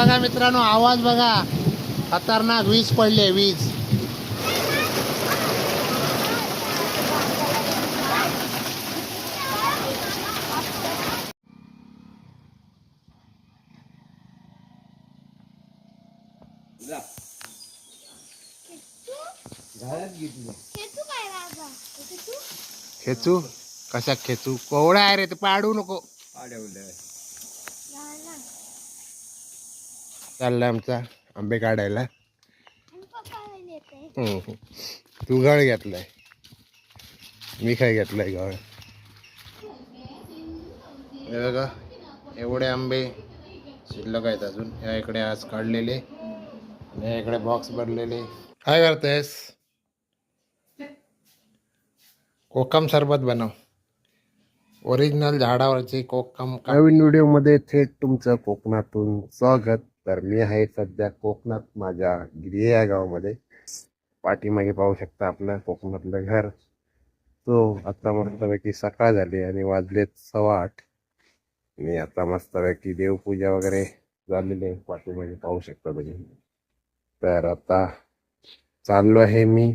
बघा मित्रांनो आवाज बघा. खतरनाक वीज पडले वीज खेचू? कशा खेचू? कोवळा आहे रे ते पाडू नको. लहान चाललाय आमचा आंबे काढायला. तू गळ घेतलाय. मी काय घेतलाय गळ? हे बघा एवढे आंबे शिल्लक आहेत अजून. या इकडे आज काढलेले. आणि या इकडे बॉक्स भरलेले. काय करतेस? कोकम सरबत बनव. ओरिजिनल झाडावरचे कोकम नवीन व्हिडिओमध्ये थेट तुमचं कोकणातून स्वागत. तर मी आहे सध्या कोकणात माझ्या गिरिया या गावामध्ये. पाठीमागे पाहू शकता आपलं कोकणातलं घर. तो आता मस्तपैकी सकाळ झाली आणि वाजलेत सव्वा आठ. आणि आता मस्तपैकी देवपूजा वगैरे झालेली आहे. पाठीमागे पाहू शकता तुम्ही. तर आता चाललो आहे मी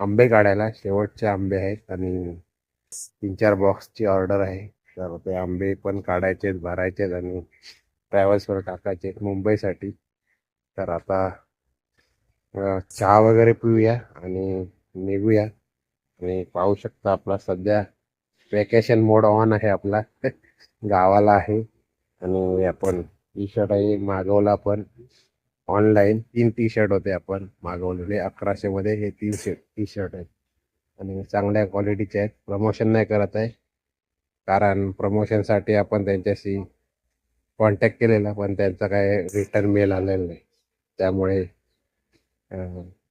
आंबे काढायला. शेवटचे आंबे आहेत आणि तीन चार बॉक्सची ऑर्डर आहे. तर ते आंबे पण काढायचे आहेत भरायचे आणि ट्रॅव्हल्सवर टाकायचे मुंबईसाठी. तर आता चहा वगैरे पिऊया आणि निघूया. आणि पाहू शकता आपला सध्या वेकेशन मोड ऑन आहे आपला. गावाला आहे. आणि आपण टी शर्ट आहे मागवला आपण ऑनलाईन तीन टी शर्ट होते आपण मागवलेले. अकराशे मध्ये हे तीन शर्ट टी शर्ट आहेत. आणि चांगल्या क्वालिटीचे आहेत. प्रमोशन नाही करत आहे. कारण प्रमोशनसाठी आपण त्यांच्याशी कॉन्टॅक्ट केलेला पण त्यांचा काय रिटर्न मेल आलेला नाही. त्यामुळे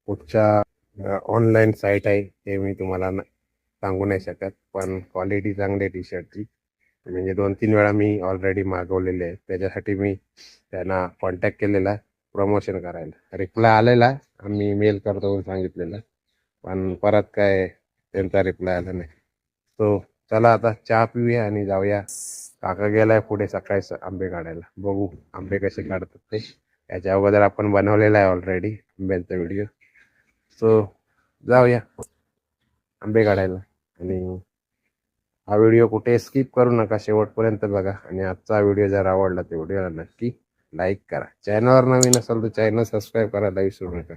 कुठच्या ऑनलाईन साईट आहे हे मी तुम्हाला न- सांगू नाही शकत. पण क्वालिटी चांगली आहे टी शर्टची म्हणजे दोन तीन वेळा मी ऑलरेडी मागवलेले आहे त्याच्यासाठी मी त्यांना कॉन्टॅक्ट केलेला प्रमोशन करायला. रिप्लाय आलेला आम्ही मेल करतो म्हणून सांगितलेलं. पण परत काय त्यांचा रिप्लाय आला नाही. सो चला आता चहा पिऊया आणि जाऊया. काका गेलाय पुढे सकाळी आंबे काढायला. बघू आंबे कसे काढतात ते. याच्या अगोदर आपण बनवलेला आहे ऑलरेडी आंब्यांचा व्हिडिओ सो जाऊया. आंबे काढायला. आणि हा व्हिडिओ कुठे स्किप करू नका. शेवटपर्यंत बघा. आणि आजचा व्हिडिओ जर आवडला तर व्हिडिओला नक्की लाईक करा. चॅनलवर नवीन असाल तर चॅनल सबस्क्राईब करायला विसरू नका.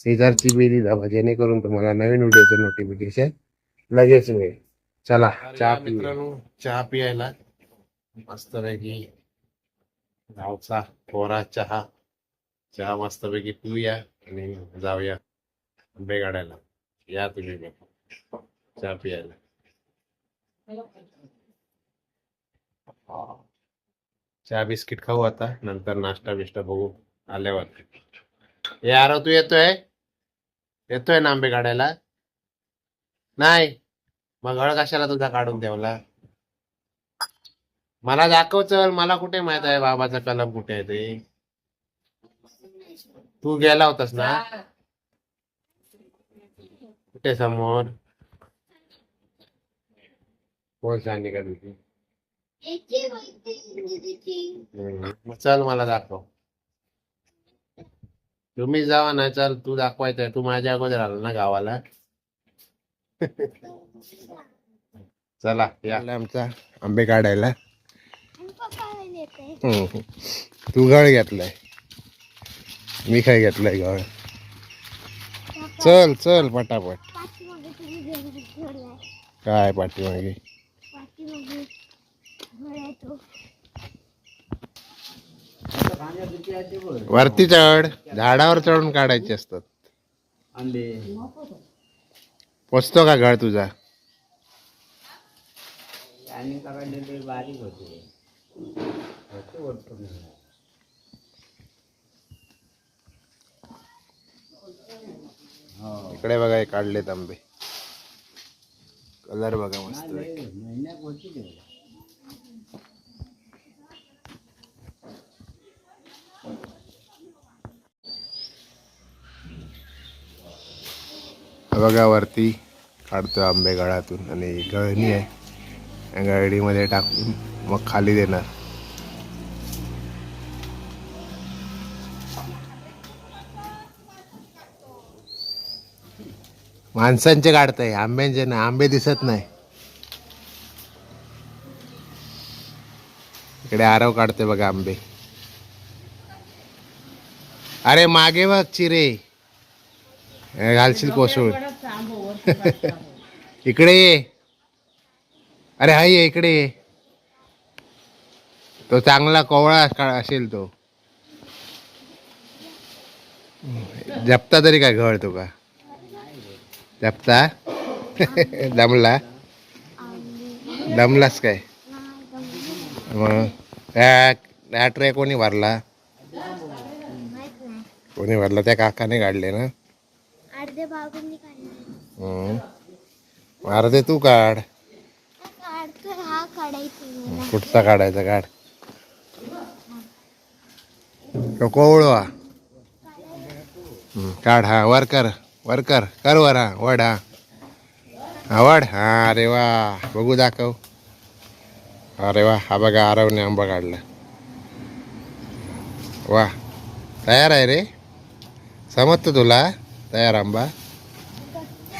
शेजारची बेली दाबा जेणेकरून तुम्हाला नवीन व्हिडिओचं नोटिफिकेशन लगेच मिळेल. चला चहा मित्रांनो चहा पियायला मस्तपैकी गावचा कोरा चहा चहा मस्तपैकी पिऊया आणि जाऊया आंबे काढायला या तुम्ही चहा पियाला. चहा बिस्किट खाऊ आता नंतर नाश्ता बिष्टा बघू आल्यावर. यार तू येतोय? येतोय ना आंबे काढायला नाही. मग गळ कशाला तुझा काढून ठेवला मला दाखव चल मला कुठे माहीत आहे बाबाचा कलम कुठे आहे ते? तू गेला होतास ना? कुठे समोर? कोण सांगे का तुझी? चल मला दाखव. तुम्ही जावा ना चल तू दाखवायचंय. तू माझ्या अगोदर आला ना गावाला. चला या. आमचा आंबे काढायला. तू गळ घेतलाय. मी काय घेतलाय गळ? चल चल पटापट. काय पाठीमागे? वरती चढ. झाडावर चढून काढायचे असतात. पोचतो का गळ तुझा? इकडे बघा हे काढलेत आंबे. कलर बघा मस्त बघा वरती काढतो आंबे गळातून आणि गळणी आहे. गळणीमध्ये टाकून मग खाली देणार. माणसांचे काढताय आंब्यांचे नाही आंबे दिसत नाही. इकडे आरव काढते बघा आंबे. अरे मागे बघ चिरे. घालशील कोसळून. इकडे ये. अरे हाय इकडे ये. तो चांगला कोवळा का- असेल तो. जपता तरी काय घळ तो का? जपता? दमला? दमलास काय? मग त्या ट्रॅक कोणी भरला? कोणी भरला? त्या काकाने काढले ना? अर्धे तू काढ. कुठचा काढायचा? काढ. कोवळवा काढ हा वर कर वर कर कर वर हा वड हा. हा वड. हा अरे वा बघू दाखव. अरे वा हा बघा आरवने आंबा काढला. वा तयार आहे रे. समजतं तुला तयार आंबा?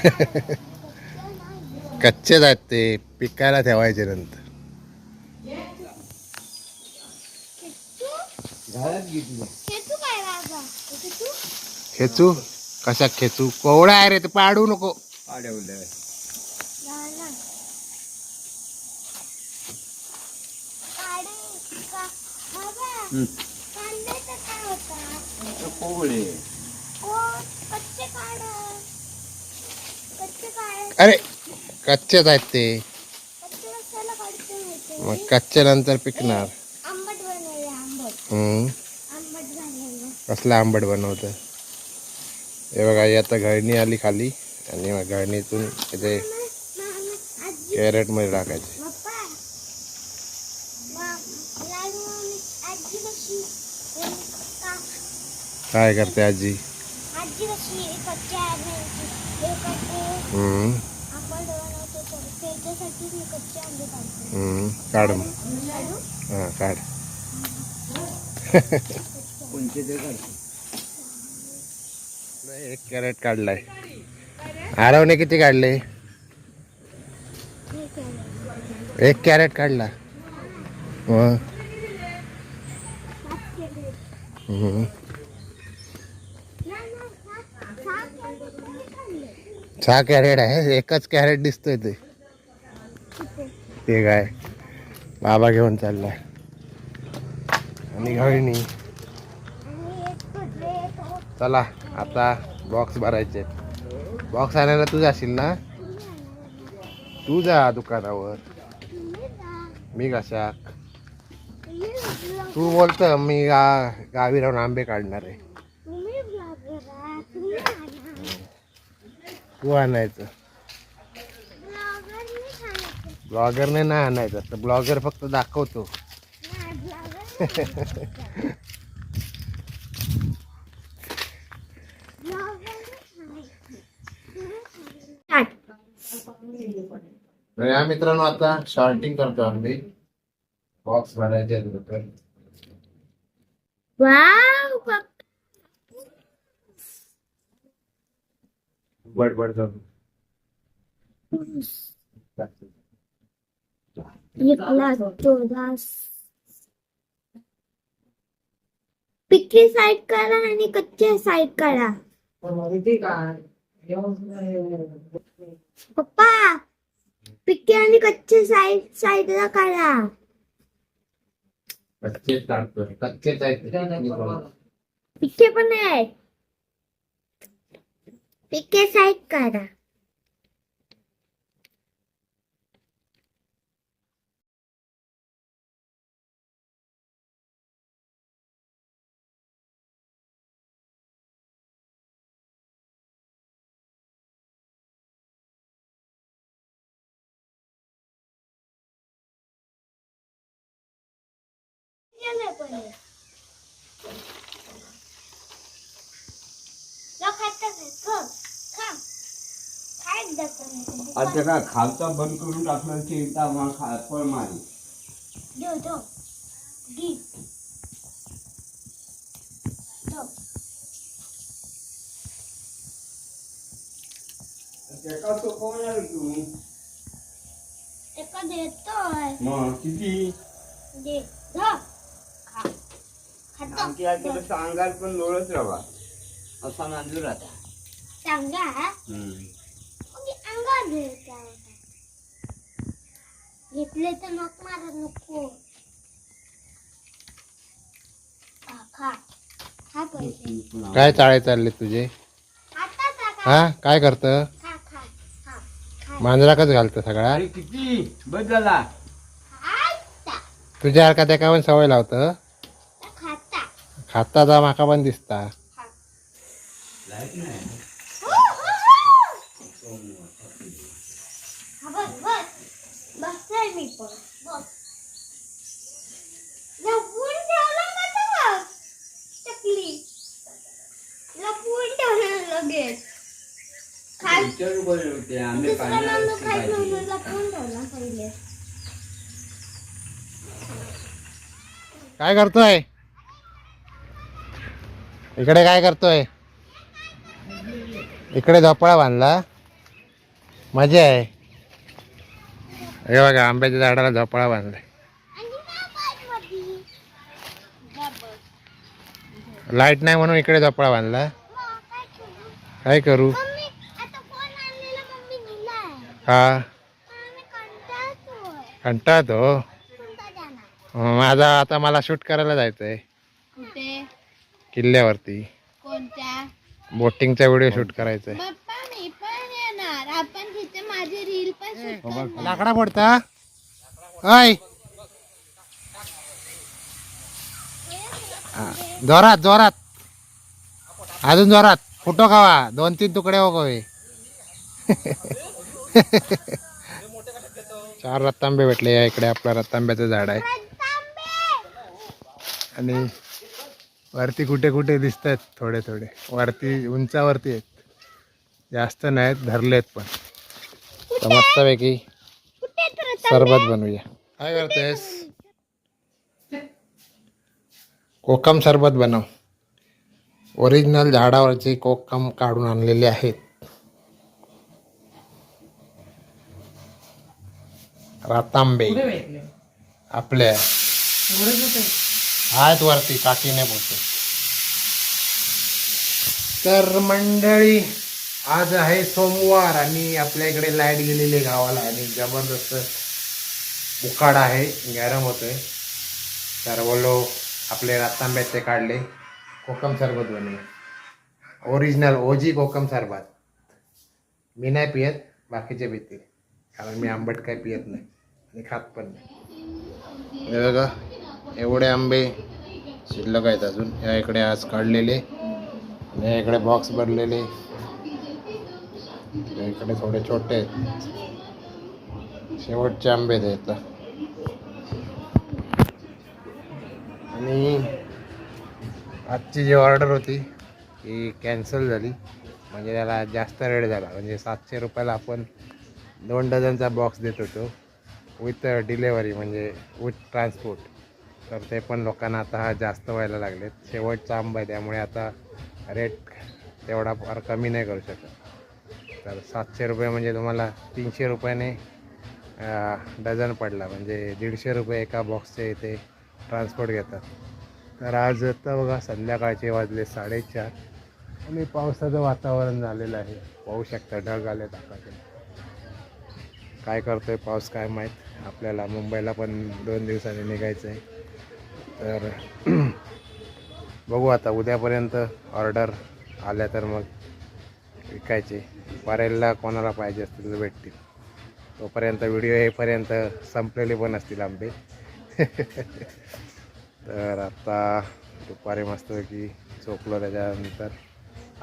कच्चेच आहेत ते पिकायला ठेवायचे नंतर. खेचू काय बाबा खेचू? खेचू? कशा खेचू? कोवळा आहे रे ते पाडू नको. कोवळे. काढ अरे कच्चेच आहेत ते. मग कच्चे नंतर पिकणार आंबट बनवले आंबट हम्म आंबट झालेलं कसलं आंबट बनवतं हे बघा ही आता गळणी आली खाली. आणि मग गळणीतून इथे मामा आजी कॅरेटमध्ये टाकायचे. काय करते आजी? काढ मग. हा काढ. नाही एक कॅरेट काढलाय. आरवने किती काढले? एक कॅरेट काढला. सहा कॅरेट आहे एकच कॅरेट दिसतोय ते. ते काय? बाबा घेऊन चाललाय. आणि गळणी चला आता बॉक्स भरायचे. बॉक्स आणायला तू जाशील ना? तू जा दुकानावर. मी कशाक? तू बोलत मी गा गावी राहून आंबे काढणार आहे. तू आणायचं. ब्लॉगरने नाही आणायचं. तर ब्लॉगर फक्त दाखवतो. तर या मित्रांनो आता शॉर्टिंग करतो आम्ही. बॉक्स भरायचे बडबड करून एक लाख चौदा पिके साईड करा आणि कच्चे साईड करा. पप्पा पिके आणि कच्चे साईड साईडला काढा कच्चेच आहेत पिके पण आहे. पिके साईड काढा गेले पण हे. लो खातं काय? खा. खा. खायच दाखव नाही. आता का खालचा बंद करून टाकलं की एकदा आम्हाला खा फळ मारी देव, देव. घे. देव. एका तो कोण आहे तू एका देतोय मग किती दे धर खा खातो आमची आई तुला सांगाल पण लोळच राहा असा अंगावर घेतले तर नक मारत नको. काय चाळे चालले तुझे? हा? काय करतं? मांजराकच घालतं सगळा? किती? आता तुझ्या सारखा त्या पण सवय लावतं? खाता. खाता जा माका पण दिसता. खा काय करतोय? इकडे काय करतोय? इकडे झोपळा बांधला. मजा आहे. हे बघा आंब्याच्या झाडाला झोपळा बांधलाय लाइट नाही म्हणून इकडे झोपळा बांधला. काय करू? हा. कंटाळतो. माझा आता मला शूट करायला जायचंय. कुठे? किल्ल्यावरती. कोणत्या? बोटिंगचा व्हिडिओ शूट करायचा आहे पप्पा मी पण येणार. आपण तिथे माझी रील पण शूट करणार. लाकडा पडता अय हा, जोरात जोरात. अजून जोरात. फोटो खावा. दोन तीन तुकडे हो चार रत्तांबे भेटले या इकडे. आपलं रत्तांब्याचं झाड आहे. आणि वरती कुठे कुठे दिसत आहेत थोडे थोडे. वरती उंचावरती आहेत. जास्त नाहीत धरलेत पण. तर मस्तपैकी सरबत बनवूया. काय करतेस? कोकम सरबत बनव. ओरिजिनल झाडावरचे कोकम काढून आणलेले आहेत. रातांबे. आपल्या. आहेत वरती काकीने पोहोचते तर मंडळी आज आहे सोमवार आणि आपल्या इकडे लाइट गेलेली आहे गावाला आणि जबरदस्त उकाड आहे गरम होतोय. तर लोक आपले रत्तांब्याचे काढले कोकम सरबत बने ओरिजिनल ओजी कोकम सरबत. मी नाही पियत बाकीचे पितील. कारण मी आंबट काही पियत नाही आणि खात पण नाही. बघा एवढे आंबे शिल्लक आहेत अजून. या इकडे आज काढलेले. या इकडे बॉक्स भरलेले. या इकडे थोडे छोटे आहेत शेवटचे आंबे आहेत आणि आजची जी ऑर्डर होती ती कॅन्सल झाली. म्हणजे त्याला जास्त रेट झाला. म्हणजे सातशे रुपयाला आपण दोन डझनचा बॉक्स देत होतो. विथ डिलेवरी म्हणजे विथ ट्रान्सपोर्ट तर ते पण लोकांना आता जास्त व्हायला लागलेत. शेवटचा आंबा आहे त्यामुळे आता रेट तेवढा फार कमी नाही करू शकत. तर सातशे रुपये म्हणजे तुम्हाला तीनशे रुपयाने डझन पडला. म्हणजे दीडशे रुपये एका बॉक्सचे इथे ट्रान्सपोर्ट घेतात. तर आज आता बघा संध्याकाळचे वाजले साडेचार. आणि पावसाचं वातावरण झालेलं आहे. पाहू शकता ढग आले आकाशात. काय करतोय पाऊस काय माहीत? आपल्याला मुंबईला पण दोन दिवसांनी निघायचं आहे तर बघू आता उद्यापर्यंत ऑर्डर आल्या तर मग विकायचे. पारेलला कोणाला पाहिजे असतील तर भेटतील. तोपर्यंत व्हिडिओ येईपर्यंत संपलेले पण असतील आंबे. तर आता दुपारी मस्तपैकी झोपलो त्याच्यानंतर.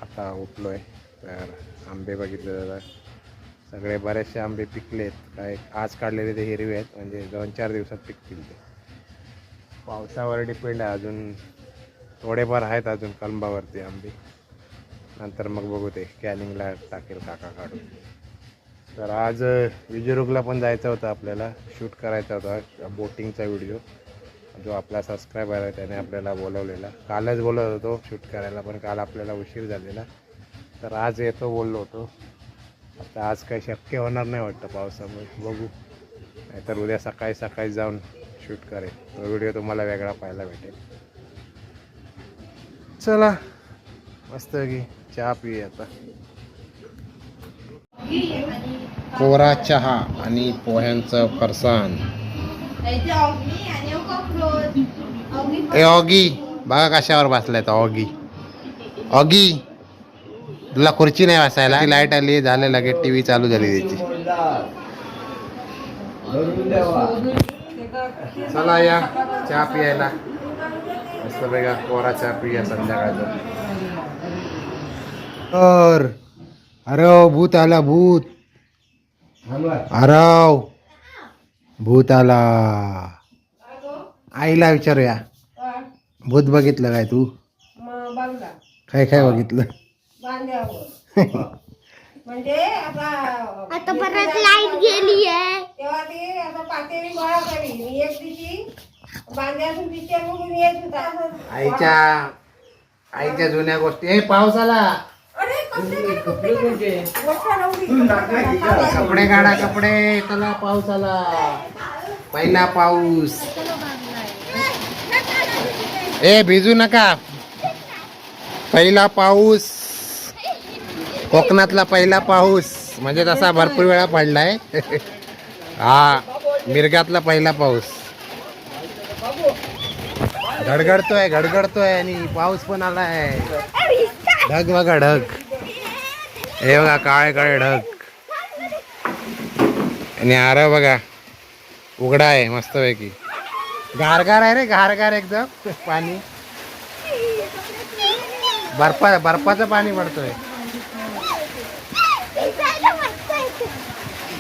आता उठलो आहे तर आंबे बघितले जातात सगळे बरेचसे आंबे पिकलेत. काय आज काढलेले ते हिरवे आहेत. म्हणजे दोन चार दिवसात पिकतील ते. पावसावर डिपेंड आहे. अजून थोडेफार आहेत अजून कलंबावरती आंबे. नंतर मग बघू ते कॅनिंगला टाकेल काका काढून. तर आज विजयरुगला पण जायचं होतं आपल्याला. शूट करायचा होता बोटिंगचा व्हिडिओ. जो आपला सबस्क्रायबर आहे त्याने आपल्याला बोलवलेला. कालच बोलत होतो शूट करायला पण काल आपल्याला उशीर झालेला. तर आज येतो बोललो होतो. आता आज काही शक्य होणार नाही वाटतं पावसामुळे. बघू. नाहीतर उद्या सकाळी सकाळी जाऊन शूट करेल तो व्हिडिओ तुम्हाला वेगळा पाहायला भेटेल. चला मस्त की चहा पिऊया आता. कोरा चहा आणि पोह्यांचं फरसाण ए ऑगी बघा कशावर बसलाय तो ऑगी. ऑगी तुला खुर्ची नाही बसायला? लाइट आली झालं लगेच टीव्ही चालू झाली त्याची. चला या चहा पियायला. मस्त बेगा कोरा चहा पिया संध्याकाळचा. तर अरे भूत आला भूत. अरव भूत आला. आईला विचारूया. भूत बघितलं काय तू? काय काय बघितलं? म्हणजे आता आता परत लाइट गेली आहे. तेव्हा ती आता पातेली गोळा करी मी एक दिवशी बांध्यातून पिक्चर बघून येत होता. आईच्या आईच्या जुन्या गोष्टी. ए पाऊस आला काढ. कपडे काढा. कपडे चला. पाऊस आला पहिला पाऊस. ए भिजू नका. पहिला पाऊस. कोकणातला पहिला पाऊस. म्हणजे तसा भरपूर वेळा पडलाय. हा मिरगातला पहिला पाऊस. घडघडतोय घडघडतोय आणि पाऊस पण आलाय. ढग बघा ढग. हे बघा काळे काळे ढग. आणि आर बघा उघडा आहे मस्तपैकी. गारगार आहे रे गारगार एकदम. पाणी. बर्फा बर्फाचं पाणी पडतोय.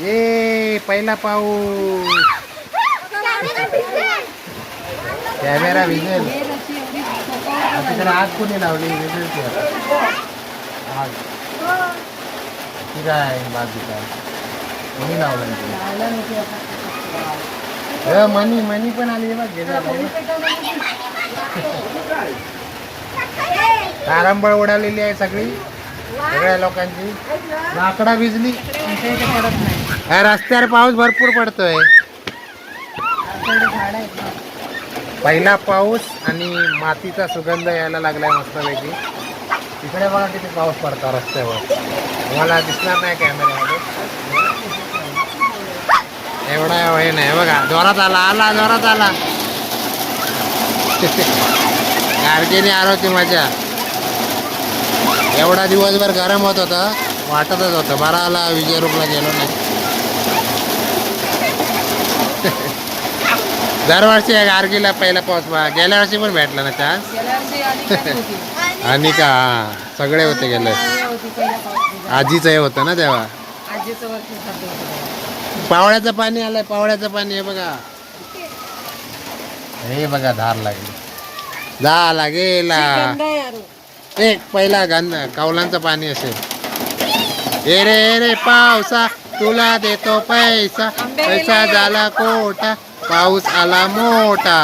ये पहिला पाऊस. कॅमेरा विजेल. तिकडे आग कोणी लावली? विजेल ती. आग ती काय बाजूचा कोणी लावलं मनी मनी पण आली बघ तारंबळ उडालेली आहे सगळी. सगळ्या लोकांची. लाकडा भिजली. आमच्या इथे पडत नाही हा, रस्त्यावर पाऊस भरपूर पडतोय. पहिला पाऊस आणि मातीचा सुगंध यायला लागलाय मस्तपैकी. तिकडे बघा किती पाऊस पडता रस्त्यावर. तुम्हाला दिसणार नाही कॅमेऱ्यामध्ये एवढा हे नाही बघा. जोरात आला आला जोरात आला. गाडगेने आलो होती मजा. एवढा दिवसभर गरम होत होता वाटतच होतं. बरा आला विजयरूपला गेलो नाही. दरवर्षी गार्गीला पहिला पाऊस गेल्या वर्षी पण भेटला ना चान्स आणि का? सगळे होते गेले. आजीचं हे होतं ना तेव्हा? पावळ्याचं पाणी आलंय पावळ्याचं पाणी हे बघा. हे बघा धार लागली. झाला गेला एक पहिला गंध कौलांचं पाणी असेल. ए रे ए रे पावसा तुला देतो पैसा. पैसा झाला कोटा पाऊस आला मोठा.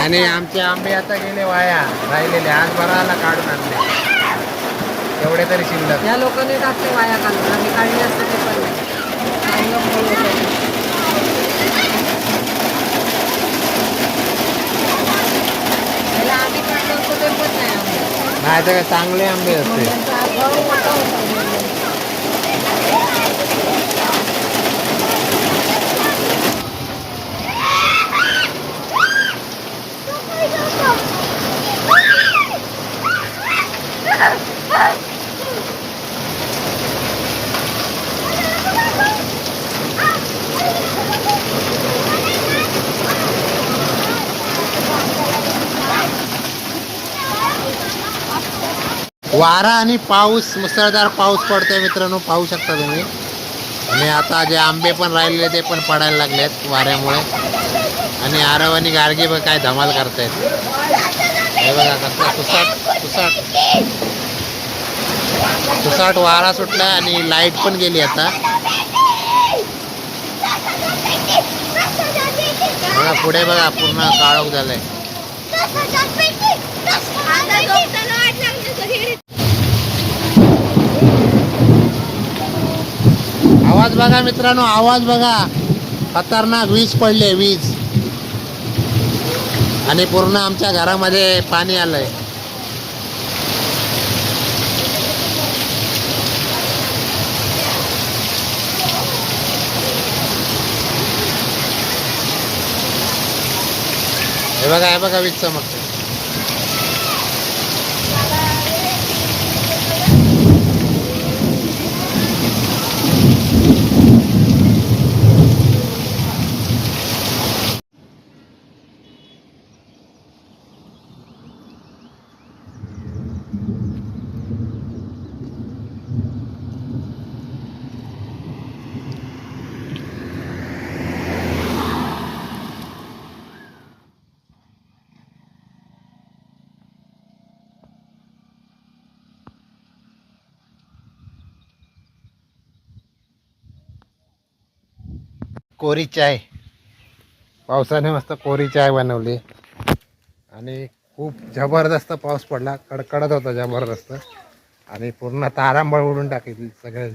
आणि आमचे आंबे आता गेले वाया राहिलेले. आज बराला काढून आणले. एवढे तरी शिल्लक. या लोकांनी टाकले वाया काढून आम्ही काढले असते ते पण नाही. चांगलं फळ होतं. पहिला आम्ही काढलं होतं ते पण नाही आम्ही. नाही तर काय चांगले आंबे असते त्यांचा वारा आणि पाऊस मुसळधार पाऊस पडतोय मित्रांनो पाहू शकता तुम्ही. आणि आता जे आंबे पण राहिलेले ते पण पडायला लागलेत वाऱ्यामुळे. आणि आरव आणि गार्गी बघ काय धमाल करतायत. हे बघा कसला सुसाट सुसाट. सुसाट वारा सुटला आणि लाइट पण गेली आता. बघा पुढे बघा पूर्ण काळोख झालंय आता बघा मित्रांनो आवाज बघा. खतरनाक वीज पडले वीज. आणि पूर्ण आमच्या घरामध्ये पाणी आलंय. हे बघा हे बघा वीज चमकते कोरी चाय. पावसाने मस्त कोरी चाय बनवली. आणि खूप जबरदस्त पाऊस पडला. कडकडत होता जबरदस्त. आणि पूर्ण तारांबळ उडून टाकली. सगळे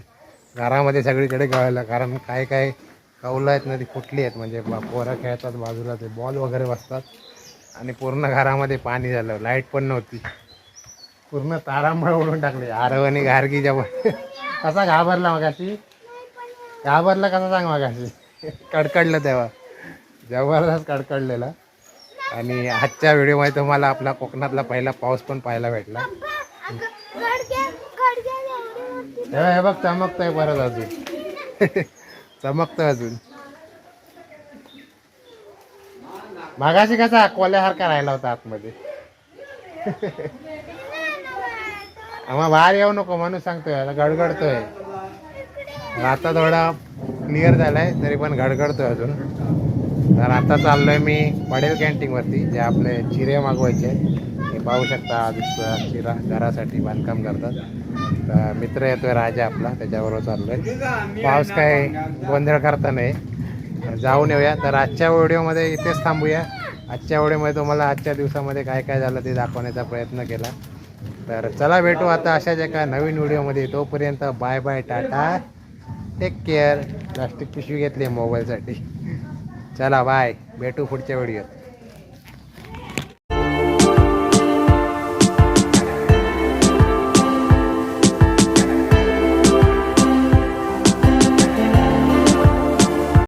घरामध्ये सगळीकडे गळलं. कारण काय काय कौलं आहेत ना ती फुटली आहेत. म्हणजे पोरं खेळतात बाजूला ते बॉल वगैरे बसतात. आणि पूर्ण घरामध्ये पाणी झालं. लाइट पण नव्हती. पूर्ण तारांबळ उडून टाकली. आरव आणि गार्गी जबर कसा घाबरला मगाशी? घाबरला कसा सांग मगाशी? कडकडलं तेव्हा. जबरदस्त कडकडलेला आणि आजच्या व्हिडिओमध्ये तुम्हाला आपला कोकणातला पहिला पाऊस पण पाहायला भेटला. तेव्हा हे बघ चमकतंय परत अजून. चमकतंय अजून. मागाशी कसा कोल्यासारखा राहिला होता आतमध्ये. आम्हाला बाहेर येऊ नको म्हणून सांगतोय आता गडगडतोय. आता थोडा क्लिअर झालाय तरी पण घडघडतो अजून. तर आता चाललो आहे मी पडेल कॅन्टीनवरती जे आपले चिरे मागवायचे हे पाहू शकता आज चिरा घरासाठी बांधकाम करतात. तर मित्र येतोय राजा आपला त्याच्याबरोबर चाललो आहे पाऊस काय गोंधळ करता नाही. जाऊन येऊया. तर आजच्या व्हिडिओमध्ये इथेच थांबूया. आजच्या व्हिडिओमध्ये तुम्हाला आजच्या दिवसामध्ये काय काय झालं ते दाखवण्याचा प्रयत्न केला. तर चला भेटू आता अशाच एका नवीन व्हिडिओमध्ये. तोपर्यंत bye bye tata. Take care plastic पिशवी घेतली मोबाईलसाठी चला बाय भेटू पुढच्या व्हिडिओत